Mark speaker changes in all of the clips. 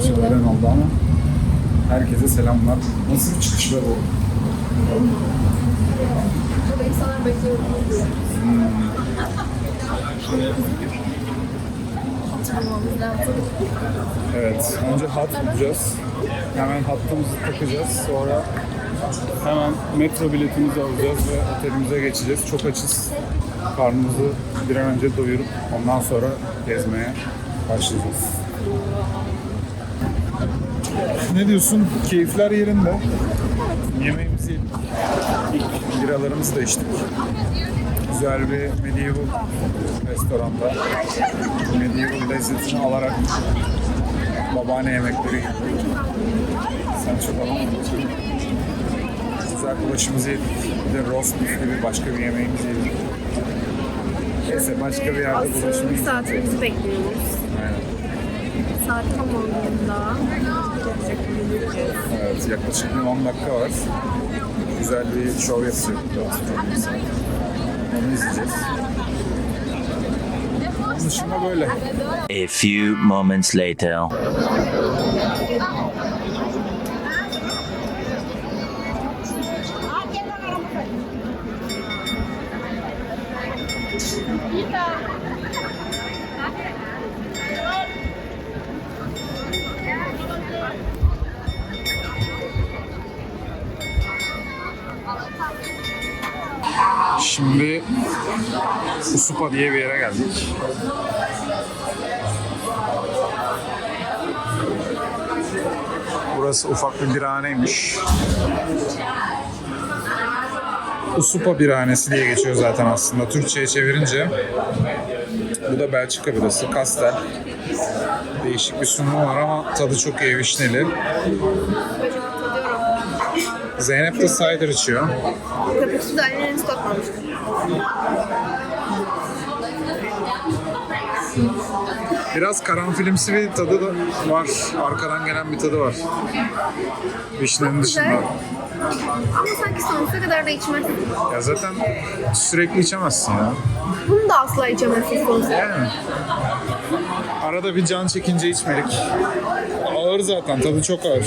Speaker 1: gerçi öğlen oldu ama herkese selamlar. Nasıl bir çıkış be bu?
Speaker 2: Burada insanlar bekliyor. Hatırlamamız lazım.
Speaker 1: Evet, önce hat bulacağız. Hemen hattımızı takacağız. Sonra hemen metro biletimizi alacağız ve otelimize geçeceğiz. Çok açız. Karnımızı bir an önce doyurup ondan sonra gezmeye başlayacağız. Ne diyorsun? Keyifler yerinde. Yemeğimizi yedik. İlk biralarımızı da içtik. Güzel bir medieval restoranda medieval lezzetini alarak babaanne yemekleri. Sen çok alamadın. Güzel bulaşımızı yedik. Bir de roast beef gibi başka bir yemeğimizi yedik. Neyse başka bir yerde
Speaker 2: Aslında
Speaker 1: bulaşımız
Speaker 2: saatimizi bekliyoruz. Saat tam olduğunda.
Speaker 1: Evet, yaklaşık bir 10 dakika var. Güzel bir show yapacak. Onu izleyeceğiz. Onun dışında böyle.
Speaker 3: A few moments later.
Speaker 1: Şimdi Usupa diye bir yere geldik. Burası ufak bir birhaneymiş. Usupa birhanesi diye geçiyor zaten aslında Türkçe'ye çevirince. Bu da Belçika birası, Kastel. Değişik bir sunumu var ama tadı çok iyi vişneli. Zeynep de cider içiyor.
Speaker 2: Köpüksüz halini henüz tatmamıştım.
Speaker 1: Biraz karanfilimsi bir tadı da var. Arkadan gelen bir tadı var. Vişnenin dışında.
Speaker 2: Ama sanki sonsuza kadar da içmezsin.
Speaker 1: Ya zaten sürekli içemezsin ya.
Speaker 2: Bunu da asla içemezsin sonsuza.
Speaker 1: Yani. Arada bir can çekince içmelik. Ağır zaten, tadı çok ağır.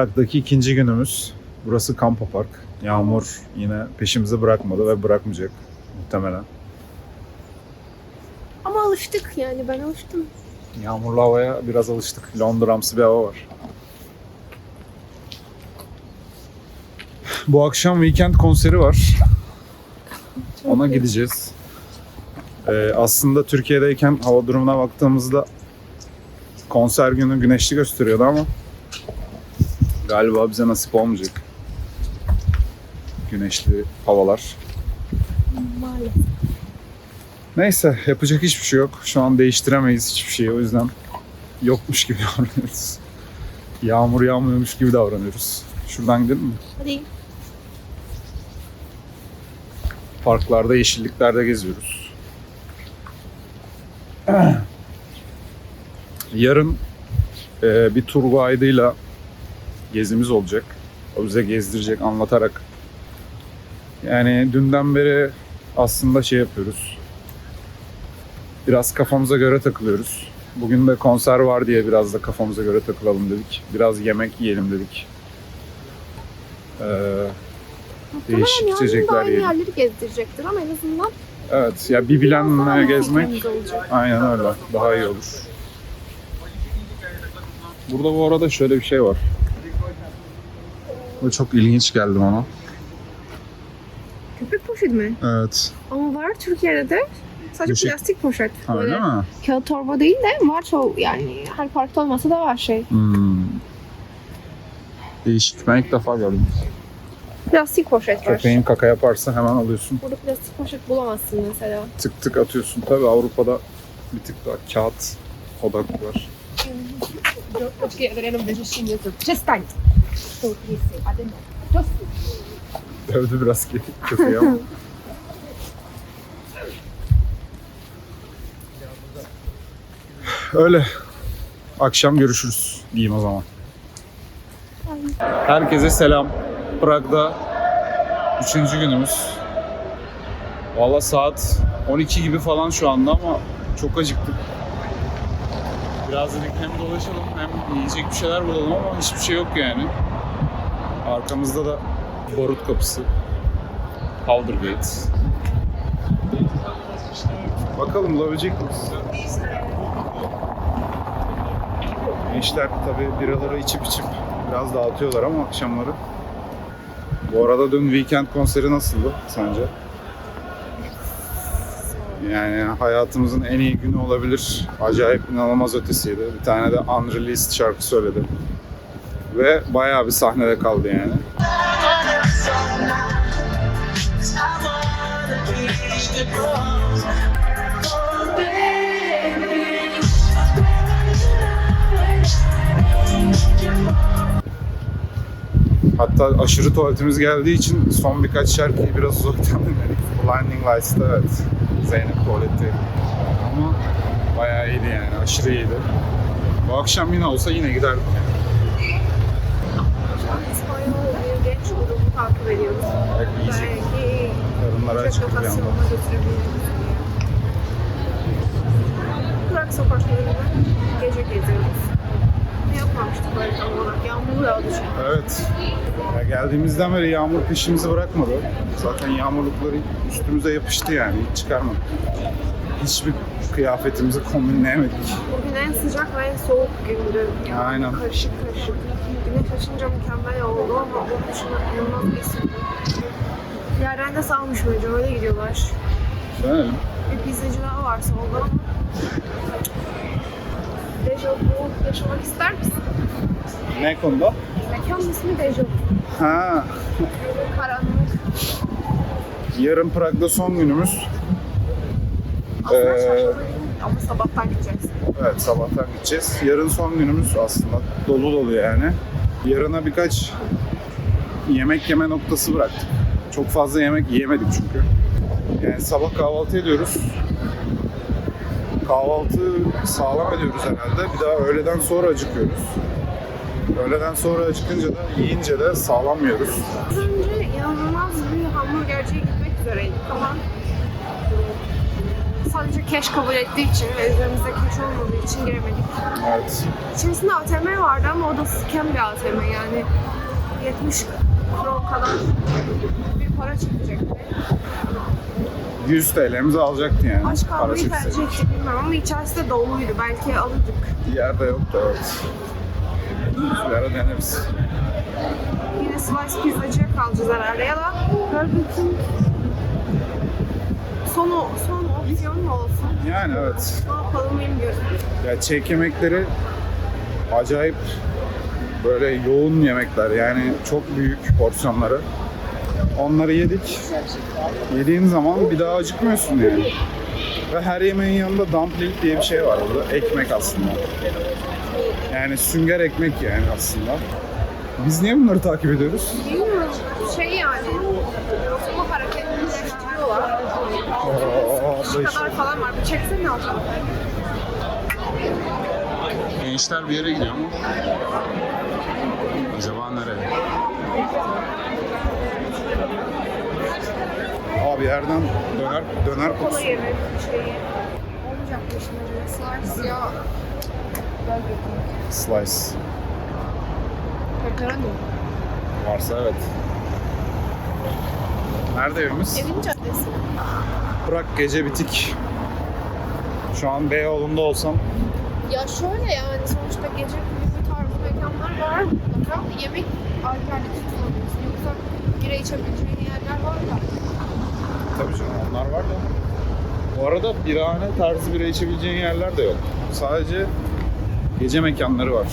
Speaker 1: Prag'daki ikinci günümüz. Burası Kampa Park. Yağmur yine peşimizi bırakmadı ve bırakmayacak muhtemelen.
Speaker 2: Ama alıştık yani ben alıştım.
Speaker 1: Yağmurlu havaya biraz alıştık. Londra'msı bir hava var. Bu akşam Weekend konseri var. Ona gideceğiz. Ee, aslında Türkiye'deyken hava durumuna baktığımızda konser günü güneşli gösteriyordu ama galiba bize nasip olmayacak. Güneşli havalar.
Speaker 2: Maalesef.
Speaker 1: Neyse yapacak hiçbir şey yok. Şu an değiştiremeyiz hiçbir şeyi. O yüzden yokmuş gibi davranıyoruz. Yağmur yağmıyormuş gibi davranıyoruz. Şuradan gidelim mi?
Speaker 2: Hadi.
Speaker 1: Parklarda, yeşilliklerde geziyoruz. Yarın e, bir tur guide'ıyla gezimiz olacak. O bize gezdirecek, anlatarak. Yani dünden beri aslında şey yapıyoruz. Biraz kafamıza göre takılıyoruz. Bugün de konser var diye biraz da kafamıza göre takılalım dedik. Biraz yemek yiyelim dedik. Ee, değişik
Speaker 2: Muhtemelen
Speaker 1: içecekler yiyelim.
Speaker 2: yerleri gezdirecektir ama en azından
Speaker 1: Evet ya bir bilenle gezmek aynen öyle. Daha iyi olur. Burada bu arada şöyle bir şey var. Bu çok ilginç geldi bana.
Speaker 2: Köpek poşet mi?
Speaker 1: Evet.
Speaker 2: Ama var Türkiye'de de sadece
Speaker 1: Poşet.
Speaker 2: plastik poşet.
Speaker 1: Ha, öyle mi?
Speaker 2: Kağıt torba değil de var çoğu yani her parkta olmasa da var şey.
Speaker 1: Hmm. Değişik. Ben ilk defa gördüm.
Speaker 2: Plastik poşet var.
Speaker 1: Köpeğin kaka yaparsa hemen alıyorsun.
Speaker 2: Burada plastik poşet bulamazsın mesela.
Speaker 1: Tık tık atıyorsun. Tabii Avrupa'da bir tık daha kağıt odaklı var.
Speaker 2: Przestań.
Speaker 1: Dövdü biraz köpeği ama. Öyle. Akşam görüşürüz diyeyim o zaman. Herkese selam. Prag'da üçüncü günümüz. Valla saat 12 gibi falan şu anda ama çok acıktık. Biraz dedik hem dolaşalım hem yiyecek bir şeyler bulalım ama hiçbir şey yok yani. Arkamızda da barut kapısı. Powdergate. Bakalım bulabilecek miyiz? Gençler tabi biraları içip içip biraz dağıtıyorlar ama akşamları. Bu arada dün Weekend konseri nasıldı sence? Yani hayatımızın en iyi günü olabilir. Acayip inanılmaz ötesiydi. Bir tane de unreleased şarkı söyledi. Ve bayağı bir sahnede kaldı yani. Hatta aşırı tuvaletimiz geldiği için son birkaç şarkıyı biraz uzaktan dinledik. Blinding Lights'ta evet. Zeynep tuvalette. Ama bayağı iyiydi yani. Aşırı iyiydi. Bu akşam yine olsa yine giderdim yani.
Speaker 2: İspanyol bir genç grubu takip ediyoruz.
Speaker 1: Belki
Speaker 2: ücret
Speaker 1: açık bir anda.
Speaker 2: Prag sokaklarında gece geziyoruz. Ne yapmamıştık böyle tam olarak? Yağmur yağdı çünkü.
Speaker 1: Evet. Ya geldiğimizden beri yağmur peşimizi bırakmadı. Zaten yağmurlukları üstümüze yapıştı yani. Hiç çıkarmadık. Hiçbir kıyafetimizi kombinleyemedik.
Speaker 2: Bugün en sıcak ve en soğuk gündü. Yani
Speaker 1: Aynen.
Speaker 2: Karışık karışık. Güneş açınca mükemmel oldu ama onun dışında inanılmaz bir isimdi. Yerden de salmış bence öyle gidiyorlar.
Speaker 1: Dönelim.
Speaker 2: Bir pizzacı daha var solda ama Dejavu yaşamak ister misin?
Speaker 1: Ne konuda?
Speaker 2: Mekanın ismi Dejavu.
Speaker 1: Ha,
Speaker 2: Karanlık.
Speaker 1: yarın Prag'da son günümüz.
Speaker 2: Aslında
Speaker 1: Ee,
Speaker 2: ama sabahtan gideceksin.
Speaker 1: Evet, sabahtan gideceğiz. Yarın son günümüz aslında. Dolu dolu yani. Yarına birkaç yemek yeme noktası bıraktık. Çok fazla yemek yiyemedik çünkü. Yani sabah kahvaltı ediyoruz. Kahvaltı sağlam ediyoruz herhalde. Bir daha öğleden sonra acıkıyoruz. Öğleden sonra acıkınca da yiyince de sağlam yiyoruz.
Speaker 2: Az önce inanılmaz bir hamburgerciye gitmek üzereydik ama sadece cash kabul ettiği için ve üzerimizde cash olmadığı için giremedik.
Speaker 1: Evet.
Speaker 2: İçerisinde ATM vardı ama o da scam bir ATM yani 70 kadar bir para çıkacaktı.
Speaker 1: 100 TL'mizi alacaktı yani.
Speaker 2: Aç
Speaker 1: para
Speaker 2: kalmayı
Speaker 1: çıksaydı.
Speaker 2: tercih ettik bilmiyorum ama içerisi de doluydu. Belki alırdık.
Speaker 1: Yerde yoktu evet. Bir ara deneriz.
Speaker 2: Yine slice pizzacıya kalacağız herhalde ya da Burger son, o- son opsiyon mu olsun?
Speaker 1: Yani evet.
Speaker 2: Ne yapalım bilmiyorum.
Speaker 1: Ya Çek yemekleri acayip böyle yoğun yemekler yani çok büyük porsiyonları. Onları yedik. Yediğin zaman bir daha acıkmıyorsun yani. Ve her yemeğin yanında dumpling diye bir şey var burada. Ekmek aslında. Yani sünger ekmek yani aslında. Biz niye bunları takip ediyoruz?
Speaker 2: Bilmiyorum. Şey yani. Ama hareketlileştiriyorlar.
Speaker 1: Aa,
Speaker 2: kadar falan var. Bir çeksene o zaman.
Speaker 1: Gençler bir yere gidiyor mu? Acaba nereye? Abi yerden döner, döner kokusu.
Speaker 2: yemek şeyi. yapmışım. Slice ya.
Speaker 1: Slice.
Speaker 2: Pepperoni.
Speaker 1: Varsa evet. Nerede evimiz?
Speaker 2: Evin caddesi.
Speaker 1: Bırak gece bitik. Şu an Beyoğlu'nda olsam
Speaker 2: Ya şöyle yani sonuçta gece kulübü tarzı mekanlar var mutlaka. Yemek alternatifi kullanıyorsun. Yoksa bira içebileceğin yerler var da.
Speaker 1: tabii canım onlar var da. Bu arada birahane tarzı bira içebileceğin yerler de yok. Sadece gece mekanları var.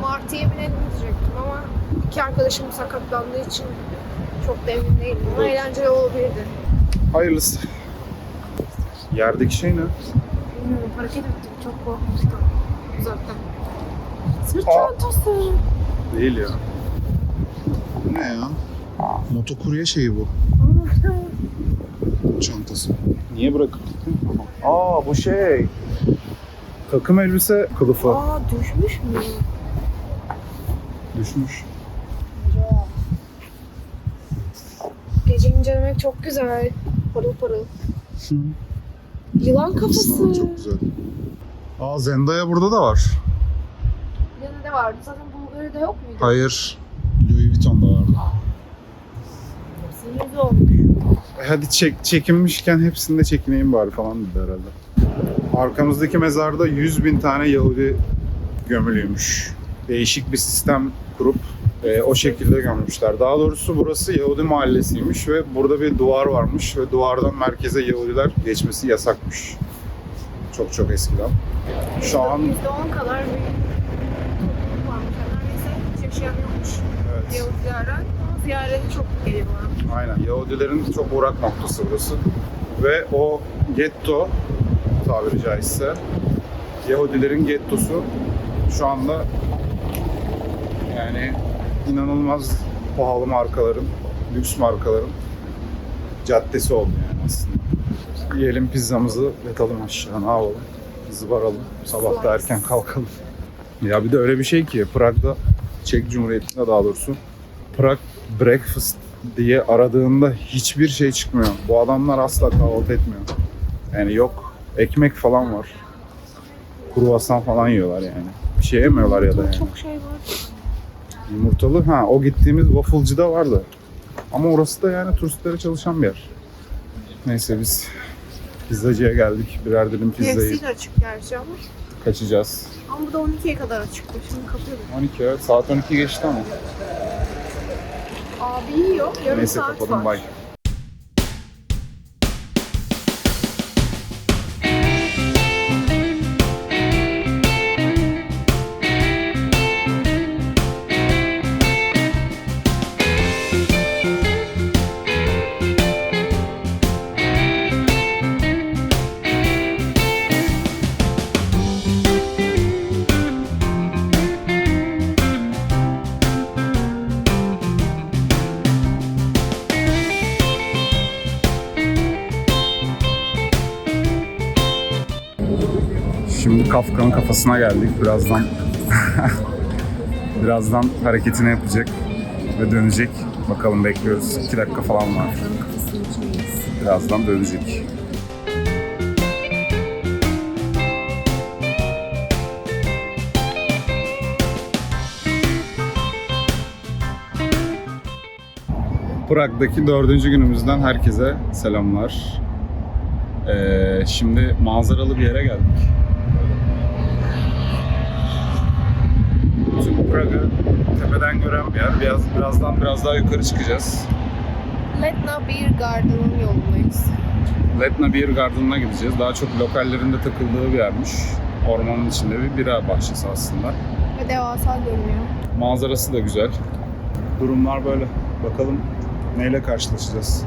Speaker 2: Martı'ya binelim diyecektim ama iki arkadaşım sakatlandığı için çok da emin değilim. Ama eğlenceli olabilirdi.
Speaker 1: Hayırlısı. Yerdeki şey ne?
Speaker 2: Bilmiyorum hareket ettim çok korkmuştum uzaktan. Sırt
Speaker 1: Aa.
Speaker 2: çantası.
Speaker 1: Değil ya. Bu ne ya? Motokurye şeyi bu. Çantası. Niye bırakıp gittin? Aa bu şey. Takım elbise kılıfı.
Speaker 2: Aa düşmüş mü?
Speaker 1: Düşmüş.
Speaker 2: Gece incelemek çok güzel. Parıl parıl. Yılan kafası.
Speaker 1: Çok güzel. Aa Zendaya burada da var.
Speaker 2: Yanında vardı. Zaten Bulgari'de yok muydu?
Speaker 1: Hayır. Louis Vuitton'da vardı.
Speaker 2: Yüzü olmuş.
Speaker 1: Hadi çek, çekinmişken hepsinde çekineyim bari falan dedi herhalde. Arkamızdaki mezarda 100 bin tane Yahudi gömülüymüş. Değişik bir sistem kurup e, o şekilde gömmüşler. Daha doğrusu burası Yahudi mahallesiymiş ve burada bir duvar varmış ve duvardan merkeze Yahudiler geçmesi yasakmış. Çok çok eskiden. Şu an
Speaker 2: %10 kadar bir topluluk varmış. Neredeyse hiç yaşayan yokmuş.
Speaker 1: evet,
Speaker 2: Yahudilerden. Ama ziyarete çok geliyorlar.
Speaker 1: aynen Yahudilerin çok uğrak noktası burası. Ve o getto tabiri caizse Yahudilerin gettosu şu anda yani inanılmaz pahalı markaların, lüks markaların caddesi oldu yani aslında. Yiyelim pizzamızı yatalım aşağı ne yapalım? Zıbaralım. Sabah da erken kalkalım. Ya bir de öyle bir şey ki Prag'da Çek Cumhuriyeti'nde daha doğrusu Prag breakfast diye aradığında hiçbir şey çıkmıyor. Bu adamlar asla kahvaltı etmiyor. Yani yok ekmek falan var. Kruvasan falan yiyorlar yani. Bir şey yemiyorlar ya da yani.
Speaker 2: Çok şey var.
Speaker 1: Yumurtalı ha o gittiğimiz waffle'cıda vardı. Ama orası da yani turistlere çalışan bir yer. Neyse biz pizzacıya geldik. Birer dilim pizzayı
Speaker 2: KFC de açık gerçi ama.
Speaker 1: kaçacağız.
Speaker 2: Ama bu da 12'ye kadar açıktı. Şimdi kapıyordu.
Speaker 1: 12 evet saat 12 geçti ama.
Speaker 2: Abi yiyor. Yarım
Speaker 1: Neyse
Speaker 2: saat
Speaker 1: kapadım
Speaker 2: var.
Speaker 1: bye. Kafka'nın kafasına geldik. Birazdan birazdan hareketini yapacak ve dönecek. Bakalım bekliyoruz. 2 dakika falan var. Birazdan dönecek. Prag'daki dördüncü günümüzden herkese selamlar. Ee, şimdi manzaralı bir yere geldik. Prag'ı tepeden gören bir yer. Biraz, birazdan biraz daha yukarı çıkacağız.
Speaker 2: Letna Beer Garden'ın yolundayız.
Speaker 1: Letna Beer Garden'ına gideceğiz. Daha çok lokallerin de takıldığı bir yermiş. Ormanın içinde bir bira bahçesi aslında.
Speaker 2: Ve devasa görünüyor.
Speaker 1: Manzarası da güzel. Durumlar böyle. Bakalım neyle karşılaşacağız.